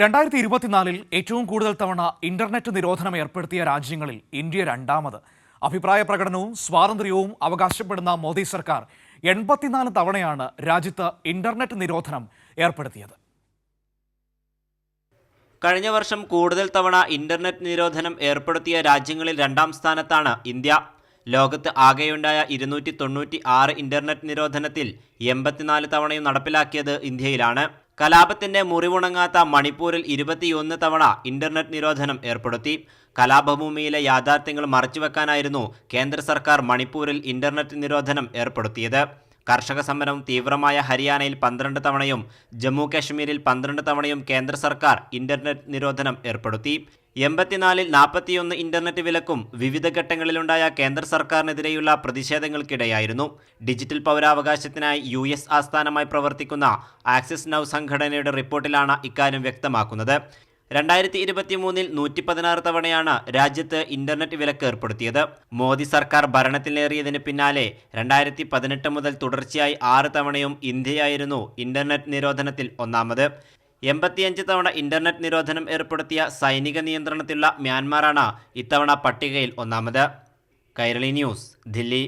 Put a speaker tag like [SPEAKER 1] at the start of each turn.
[SPEAKER 1] രണ്ടായിരത്തി ഇരുപത്തിനാലിൽ ഏറ്റവും കൂടുതൽ തവണ ഇന്റർനെറ്റ് നിരോധനം ഏർപ്പെടുത്തിയ രാജ്യങ്ങളിൽ ഇന്ത്യ രണ്ടാമത്. അഭിപ്രായ പ്രകടനവും സ്വാതന്ത്ര്യവും അവകാശപ്പെടുന്ന മോദി സർക്കാർ എൺപത്തിനാല് തവണയാണ് രാജ്യത്ത് ഇന്റർനെറ്റ് നിരോധനം ഏർപ്പെടുത്തിയത്.
[SPEAKER 2] കഴിഞ്ഞ വർഷം കൂടുതൽ തവണ ഇന്റർനെറ്റ് നിരോധനം ഏർപ്പെടുത്തിയ രാജ്യങ്ങളിൽ രണ്ടാം സ്ഥാനത്താണ് ഇന്ത്യ. ലോകത്ത് ആകെയുണ്ടായ ഇരുന്നൂറ്റി തൊണ്ണൂറ്റി ആറ് ഇന്റർനെറ്റ് നിരോധനത്തിൽ എൺപത്തിനാല് തവണയും നടപ്പിലാക്കിയത് ഇന്ത്യയിലാണ്. കലാപത്തിന്റെ മുറിവുണങ്ങാത്ത മണിപ്പൂരിൽ ഇരുപത്തിയൊന്ന് തവണ ഇന്റർനെറ്റ് നിരോധനം ഏർപ്പെടുത്തി. കലാപഭൂമിയിലെ യാഥാർത്ഥ്യങ്ങൾ മറച്ചുവെക്കാനായിരുന്നു കേന്ദ്ര സർക്കാർ മണിപ്പൂരിൽ ഇന്റർനെറ്റ് നിരോധനം ഏർപ്പെടുത്തിയത്. കർഷക സമരം തീവ്രമായ ഹരിയാനയിൽ പന്ത്രണ്ട് തവണയും ജമ്മു കാശ്മീരിൽ പന്ത്രണ്ട് തവണയും കേന്ദ്ര സർക്കാർ ഇന്റർനെറ്റ് നിരോധനം ഏർപ്പെടുത്തി. എൺപത്തിനാലിൽ നാൽപ്പത്തിയൊന്ന് ഇന്റർനെറ്റ് വിലക്കും വിവിധ ഘട്ടങ്ങളിലുണ്ടായ കേന്ദ്ര സർക്കാരിനെതിരെയുള്ള പ്രതിഷേധങ്ങൾക്കിടെയായിരുന്നു. ഡിജിറ്റൽ പൗരാവകാശത്തിനായി യു എസ് ആസ്ഥാനമായി പ്രവർത്തിക്കുന്ന ആക്സിസ് നൌ സംഘടനയുടെ റിപ്പോർട്ടിലാണ് ഇക്കാര്യം വ്യക്തമാക്കുന്നത്. രണ്ടായിരത്തി ഇരുപത്തി മൂന്നിൽ നൂറ്റി പതിനാറ് തവണയാണ് രാജ്യത്ത് ഇന്റർനെറ്റ് വിലക്ക് ഏർപ്പെടുത്തിയത്. മോദി സർക്കാർ ഭരണത്തിലേറിയതിന് പിന്നാലെ രണ്ടായിരത്തി പതിനെട്ട് മുതൽ തുടർച്ചയായി ആറ് തവണയും ഇന്ത്യയായിരുന്നു ഇന്റർനെറ്റ് നിരോധനത്തിൽ ഒന്നാമത്. എൺപത്തിയഞ്ച് തവണ ഇന്റർനെറ്റ് നിരോധനം ഏർപ്പെടുത്തിയ സൈനിക നിയന്ത്രണത്തിലുള്ള മ്യാൻമാറാണ് ഇത്തവണ പട്ടികയിൽ ഒന്നാമത്. കൈരളി ന്യൂസ് ദില്ലി.